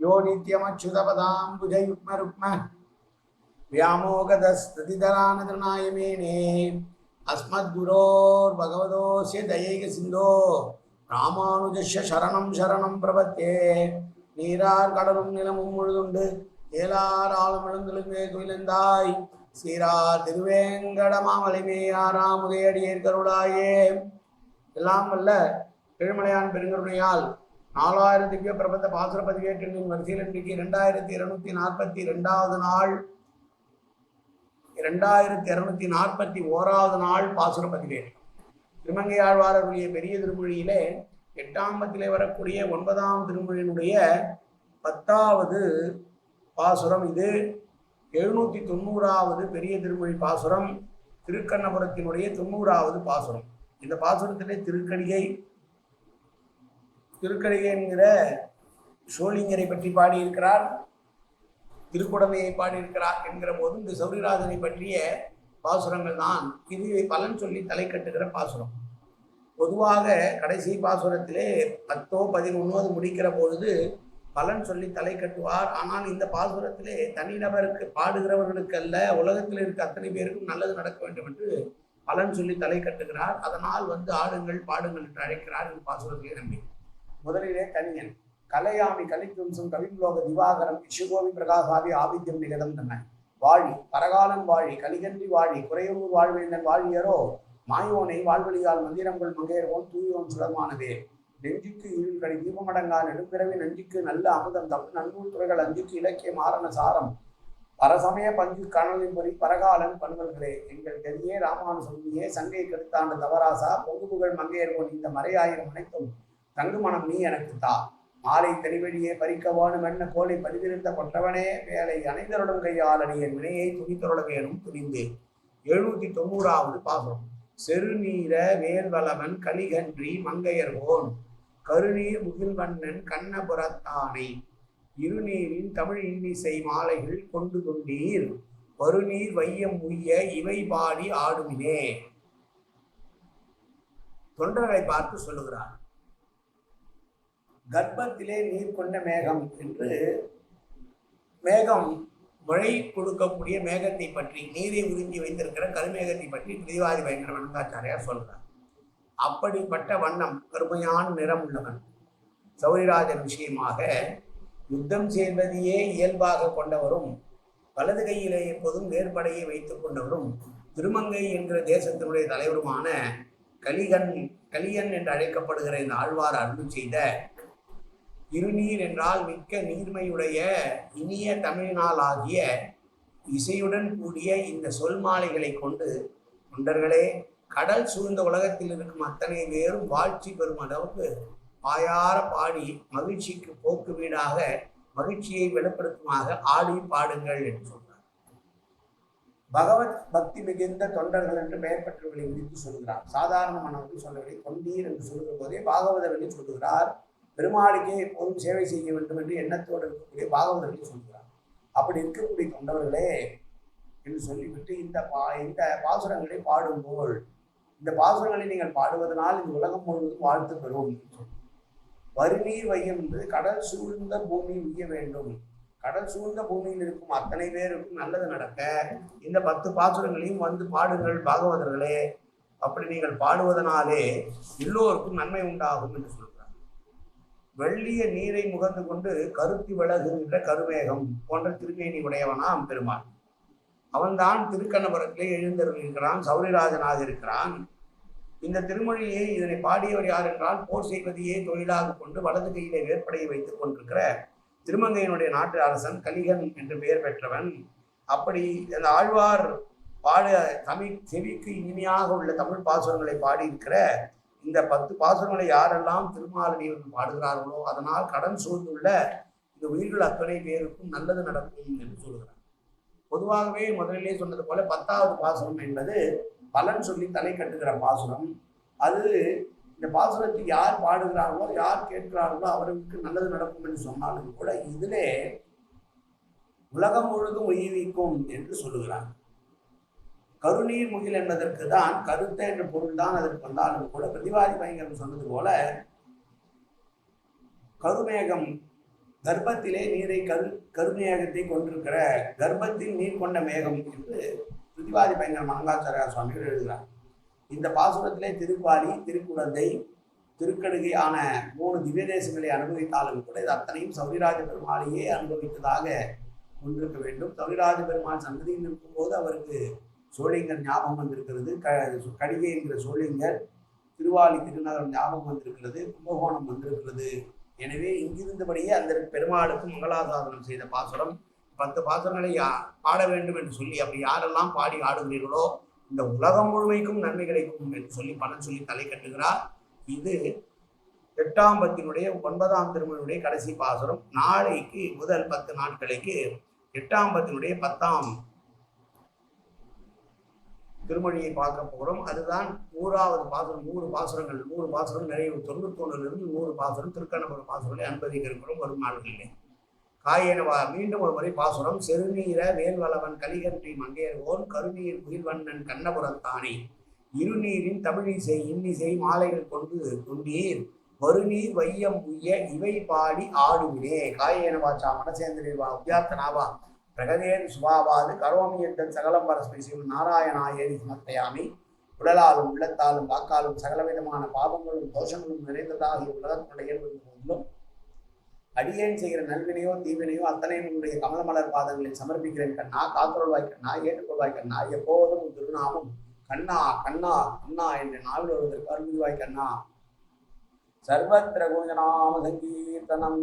யோ நித்யமச்சுதபதாம்புஜயுக்மருக்ம வியாமோகதஸ்திதரானதனாயமேனே அஸ்மத்குரோர் பகவதோசிய தயைக சிந்தோ ராமானுஜஸ்ய சரணம் சரணம் பிரபத்தே நீரார் கடலும் நிலமும் முழுதுண்டு ஏலார் ஆழமிழந்தெழுந்தே துயிலந்தாய் சீரா திருவேங்கட மாமலைமே ஆறாமுகையடியேற்கருளாயே எல்லாம் வல்ல பெருமலையான் பெருங்கருணையால் நாலாயிரம் பிரபந்த பாசுர பதிவேற்றின் வரிசையில் இன்றைக்கு இரண்டாயிரத்தி இருநூத்தி நாற்பத்தி ரெண்டாவது நாள். இரண்டாயிரத்தி இருநூத்தி நாற்பத்தி ஓராவது நாள் பாசுர பதிவேற்று திருமங்கை ஆழ்வாரருடைய பெரிய திருமொழியிலே எட்டாம் பத்திலே வரக்கூடிய ஒன்பதாம் திருமொழியினுடைய பத்தாவது பாசுரம் இது. எழுநூத்தி தொண்ணூறாவது பெரிய திருமொழி பாசுரம். திருக்கண்ணபுரத்தினுடைய தொண்ணூறாவது பாசுரம். இந்த பாசுரத்திலே திருக்கடிகை திருக்கடிகை என்கிற சோழிங்கரை பற்றி பாடியிருக்கிறார் திருக்குடமையை பாடியிருக்கிறார் என்கிற போது இந்த சௌரிராஜனை பற்றிய பாசுரங்கள் தான். இது பலன் சொல்லி தலை கட்டுகிற பாசுரம். பொதுவாக கடைசி பாசுரத்திலே பத்தோ பதினொன்னோது முடிக்கிற பொழுது பலன் சொல்லி தலை கட்டுவார். ஆனால் இந்த பாசுரத்திலே தனிநபருக்கு பாடுகிறவர்களுக்கு அல்ல உலகத்தில் இருக்க அத்தனை பேருக்கும் நல்லது நடக்க வேண்டும் என்று பலன் சொல்லி தலை கட்டுகிறார். அதனால் வந்து ஆடுங்கள் பாடுங்கள் என்று அழைக்கிறார் இந்த பாசுரத்திலே நம்பி முதலிலே கனியன் கலையாமி கலித்தும்சம் கவிம்லோக திவாகரம் இஷுகோவி பிரகாசாவி ஆதித்யம் நிகதம் தன்ன. வாழி பரகாலன் வாழி கலிகன்றி வாழி குறையூர் வாழ்வேந்தன் வாழியரோ மாயோனை வாழ்வழியால் மந்திரங்கள் மங்கையர்வோன் தூயோன் சுடமானதே நெஞ்சுக்கு இருள்களை தீபமடங்கால் தீபமடங்கா நெடும்பிறவி நஞ்சுக்கு நல்ல அமுதம் தமிழ் நன்னூல் துறைகள் அஞ்சுக்கு இலக்கிய மாறன சாரம். பரசமய பஞ்சு கணலின் பொறி பரகாலன் பண்பர்களே எங்கள் கதியே ராமானுசந்தியே சங்கை கெடுத்தாண்டு தவராசா பொங்கு புகழ் மங்கையர்வோன் இந்த மறையாயிரம் அனைத்தும் தங்குமணம் நீ எனக்கு தா. மாலை தனிவழியே பறிக்கவானும் என்ன கோலை பதிவிருந்த கொற்றவனே. வேலை அனைந்தருடன் கையால் அணியன் வினையை துணி வேணும் துணிந்தேன் எழுநூத்தி தொண்ணூறாவது பாகம். செருநீர வேல்வளவன் கலிகன்றி மங்கையர்கோன் கருநீர் முகில்வண்ணன் கண்ணபுரத்தானை. இருநீரின் தமிழ் இன்னிசை மாலைகள் கொண்டு கொண்டீர். வருநீர் வையம் உய்ய இவை பாடி ஆடுமினே. தொண்டர்களை பார்த்து சொல்லுகிறார். கர்ப்பத்திலே நீர் கொண்ட மேகம் என்று மேகம் மழை கொடுக்கக்கூடிய மேகத்தை பற்றி நீரை உறிஞ்சி வைத்திருக்கிற கருமேகத்தை பற்றி பிரிவாதி பயங்கர வணங்காச்சாரியார் சொல்றார். அப்படிப்பட்ட வண்ணம் கருமையான நிறம் உள்ளவன். சௌரிராஜன் விஷயமாக யுத்தம் செய்வதையே இயல்பாக கொண்டவரும் வலது கையிலே எப்போதும் வேறுபடையை வைத்துக் கொண்டவரும் திருமங்கை என்கிற தேசத்தினுடைய தலைவருமான கலிகன் கலியன் என்று அழைக்கப்படுகிற இந்த ஆழ்வார் அருள் செய்த இருநீர் என்றால் மிக்க நீர்மையுடைய இனிய தமிழ்நாளாகிய இசையுடன் கூடிய இந்த சொல் மாலைகளை கொண்டு தொண்டர்களே கடல் சூழ்ந்த உலகத்தில் இருக்கும் அத்தனை பேரும் வாழ்ச்சி பெறும் அளவுக்கு பாயார பாடி மகிழ்ச்சிக்கு போக்கு வீடாக மகிழ்ச்சியை வெளிப்படுத்துமாக ஆடி பாடுங்கள் என்று சொல்றார் பகவத் பக்தி மிகுந்த தொண்டர்கள் என்று பெயர் பெற்றவர்களை விதித்து சொல்கிறார். சாதாரணமானவர்கள் சொல்லவில்லை. தொண்டீர் என்று சொல்கிற போதே பாகவதர்களை சொல்லுகிறார். பெருமாளுக்கே எப்போதும் சேவை செய்ய வேண்டும் என்று எண்ணத்தோடு இருக்கக்கூடிய பாகவதர்கள் சொல்கிறார். அப்படி இருக்கக்கூடிய தொண்டவர்களே என்று சொல்லிவிட்டு இந்த பா இந்த பாசுரங்களை பாடும்போல் இந்த பாசுரங்களை நீங்கள் பாடுவதனால் இந்த உலகம் முழுவதும் வாழ்த்து பெறும் வறுநீர் வையம் என்பது கடல் சூழ்ந்த பூமி உய்ய வேண்டும். கடல் சூழ்ந்த பூமியில் இருக்கும் அத்தனை பேருக்கும் நல்லது நடக்க இந்த பத்து பாசுரங்களையும் வந்து பாடுங்கள் பாகவதர்களே. அப்படி நீங்கள் பாடுவதனாலே எல்லோருக்கும் நன்மை உண்டாகும் என்று சொல்லுங்கள் வெள்ளிய நீரை முகந்து கொண்டு கருத்தி விலகுகின்ற கருமேகம் போன்ற திருமேனி உடையவனாம் பெருமாள் அவன்தான் திருக்கண்ணபுரத்திலே எழுந்திருக்கிறான் சௌரிராஜனாக இருக்கிறான். இந்த திருமொழியை இதனை பாடியவர் யார் என்றால் போர் செய்வதையே தொழிலாக கொண்டு வலது கையிலே வேற்படையை வைத்துக் கொண்டிருக்கிற திருமங்கையினுடைய நாட்டு அரசன் கலிகன் என்று பெயர் பெற்றவன். அப்படி அந்த ஆழ்வார் பாட தமிழ் செவிக்கு இனிமையாக உள்ள தமிழ் பாசுரங்களை பாடியிருக்கிற இந்த பத்து பாசுரங்களை யாரெல்லாம் திருமாலடியில் பாடுகிறார்களோ அதனால் கடன் சூழ்ந்துள்ள இந்த உயிர்கள் அத்தனை பேருக்கும் நல்லது நடக்கும் என்று சொல்கிறார். பொதுவாகவே முதலிலே சொன்னது போல பத்தாவது பாசுரம் என்பது பலன் சொல்லி தலை கட்டுகிற பாசுரம். அது இந்த பாசுரத்தை யார் பாடுகிறார்களோ யார் கேட்கிறார்களோ அவர்களுக்கு நல்லது நடக்கும் என்று சொன்னாலும் கூட இதிலே உலகம் முழுதும் உயிர்விக்கும் என்று சொல்லுகிறார். கருநீர் முகில் என்பதற்கு தான் கருத்த என்ற பொருள் தான் அதற்கு வந்தாலும் கூட பிரதிவாதி பயங்கரம் சொன்னது போல கருமேகம் கர்ப்பத்திலே நீரை கரு கருமேகத்தை கொண்டிருக்கிற கர்ப்பத்தில் நீர் கொண்ட மேகம் என்று பிரதிவாதி பயங்கரம் மனங்காச்சாரியா சுவாமிகள் எழுதுகிறார். இந்த பாசுரத்திலே திருப்பாலி திருக்குழந்தை திருக்கடுகை ஆன மூணு திவ்ய தேசங்களை அனுபவித்தாலும் கூட இது அத்தனையும் சௌரிராஜ பெருமாளையே அனுபவித்ததாக கொண்டிருக்க வேண்டும். சௌரிராஜ பெருமாள் சந்ததியில் இருக்கும்போது அவருக்கு சோழிங்கர் ஞாபகம் வந்திருக்கிறது. க கடிகை என்கிற சோழிங்கர் திருவாலி திருநகரம் ஞாபகம் வந்திருக்கிறது கும்பகோணம் வந்திருக்கிறது. எனவே இங்கிருந்தபடியே அந்த பெருமாளுக்கு மங்களாசாதனம் செய்த பாசுரம். பத்து பாசுரங்களை பாட வேண்டும் என்று சொல்லி அப்படி யாரெல்லாம் பாடி ஆடுகிறீர்களோ இந்த உலகம் முழுமைக்கும் நன்மை கிடைக்கும் என்று சொல்லி பலன் சொல்லி தலை கட்டுகிறார். இது எட்டாம் பத்தினுடைய ஒன்பதாம் திருமணியுடைய கடைசி பாசுரம். நாளைக்கு முதல் பத்து நாட்களுக்கு எட்டாம் பத்தினுடைய பத்தாம் திருமொழியை பார்க்க போகிறோம் அதுதான் நூறாவது பாசுரம் நூறு பாசுரங்கள் நூறு பாசுரம் நிறைவு தொண்ணூத்தொன்னிலிருந்து நூறு பாசுரம் திருக்கண்ணபுரம் பாசுரங்களை அனுமதிக்க வரும் நாடுகளிலே காயனவா மீண்டும் ஒரு முறை பாசுரம் செருநீர வேல்வளவன் கலிகன்றி மங்கையர்வோன் கருநீர் குயில்வண்ணன் கண்ணபுரத்தானே இருநீரின் தமிழிசை இன்னிசை மாலைகள் கொண்டு கொண்டீர். மறுநீர் வையம் உய்ய இவை பாடி ஆடுவினே. காயேனவாச்சா மனசேந்திரவா உத்யாத்தனாவா பிரகதேன் சுபாவாது கரோமி என்ற சகலம் பரஸ்பரிசியும் நாராயணாயேரி சமர்ப்பயாமி உடலாலும் உள்ளத்தாலும் வாக்காலும் சகலவிதமான பாவங்களும் தோஷங்களும் நிறைந்ததாக உலகத்தினுடைய போதிலும் அடியேன் செய்கிற நல்வினையோ தீவினையோ அத்தனையும் உன்னுடைய கமலமலர் பாதங்களில் சமர்ப்பிக்கிறேன் கண்ணா காத்தொருள்வாய் கண்ணா ஏற்றுக்கொள்வாய் கண்ணா எப்போதும் திருநாமம் கண்ணா கண்ணா கண்ணா என்று நாவில் வருவதற்கு அருள்வாய் கண்ணா. சர்வத்திர கோஜநாம சங்கீர்த்தனம்.